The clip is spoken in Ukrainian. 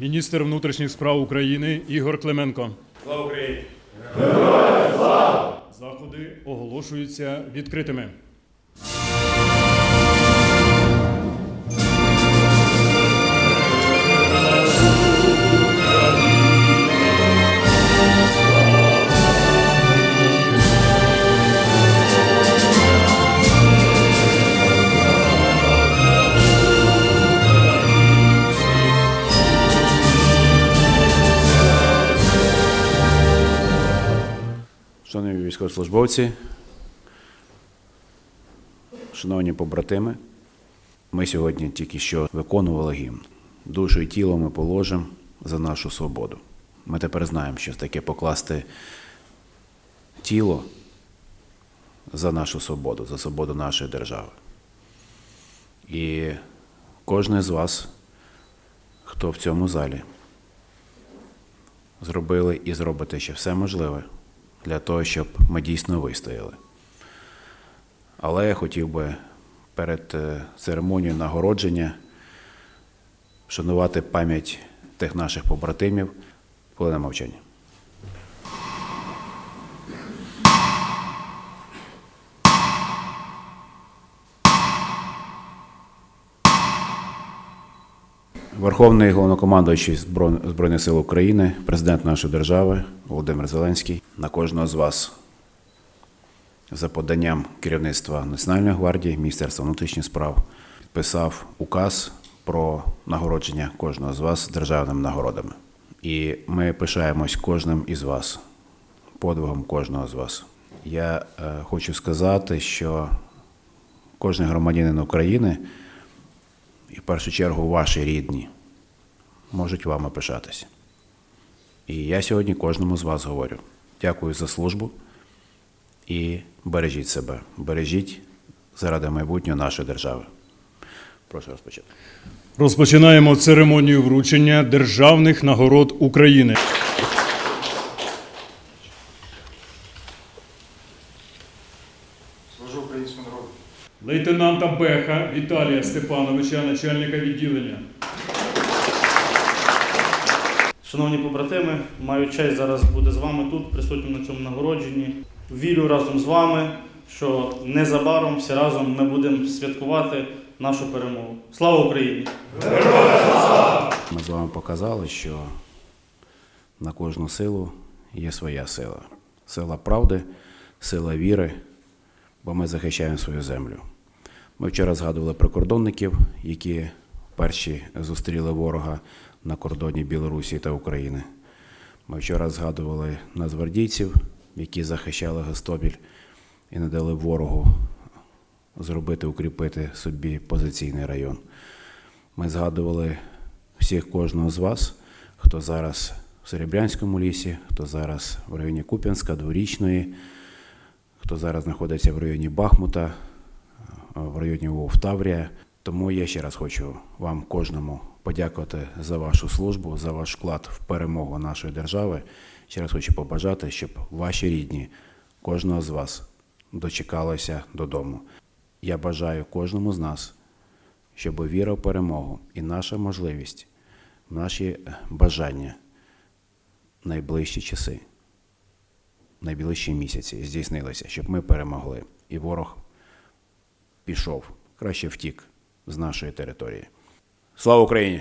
Міністр внутрішніх справ України Ігор Клименко. Слава Україні! Заходи оголошуються відкритими. Шановні військовослужбовці, шановні побратими, ми сьогодні тільки що виконували гімн. Душу і тіло ми положимо за нашу свободу. Ми тепер знаємо, що таке покласти тіло за нашу свободу, за свободу нашої держави. І кожен з вас, хто в цьому залі, зробили і зробите ще все можливе для того, щоб ми дійсно вистояли. Але я хотів би перед е, церемонією нагородження вшанувати пам'ять тих наших побратимів хвилина мовчання. Верховний головнокомандуючий Збройних сил України, президент нашої держави Володимир Зеленський, на кожного з вас за поданням керівництва Національної гвардії, Міністерства внутрішніх справ підписав указ про нагородження кожного з вас державними нагородами. І ми пишаємось кожним із вас, подвигом кожного з вас. Я е, хочу сказати, що кожен громадянин України і в першу чергу ваші рідні можуть вами пишатися. І я сьогодні кожному з вас говорю: дякую за службу і бережіть себе, бережіть заради майбутнього нашої держави. Прошу розпочати. Розпочинаємо церемонію вручення державних нагород України. Служу українському народу. Лейтенанта Беха Віталія Степановича, начальника відділення. Шановні побратими, маю честь зараз бути з вами тут, присутнім на цьому нагородженні. Вірю разом з вами, що незабаром всі разом ми будемо святкувати нашу перемогу. Слава Україні! Ми з вами показали, що на кожну силу є своя сила. Сила правди, сила віри, бо ми захищаємо свою землю. Ми вчора згадували прикордонників, які перші зустріли ворога на кордоні Білорусі та України. Ми вчора згадували нацгвардійців, які захищали Гостомель і не дали ворогу зробити, укріпити собі позиційний район. Ми згадували всіх кожного з вас, хто зараз в Серебрянському лісі, хто зараз в районі Куп'янська, Дворічної, хто зараз знаходиться в районі Бахмута, в районі Вовтаврія. Тому я ще раз хочу вам кожному подякувати за вашу службу, за ваш вклад в перемогу нашої держави. Ще раз хочу побажати, щоб ваші рідні, кожного з вас дочекалися додому. Я бажаю кожному з нас щоб віра в перемогу і наша можливість, наші бажання найближчі часи, найближчі місяці здійснилися, щоб ми перемогли, і ворог пішов, краще втік з нашої території. Слава Україні!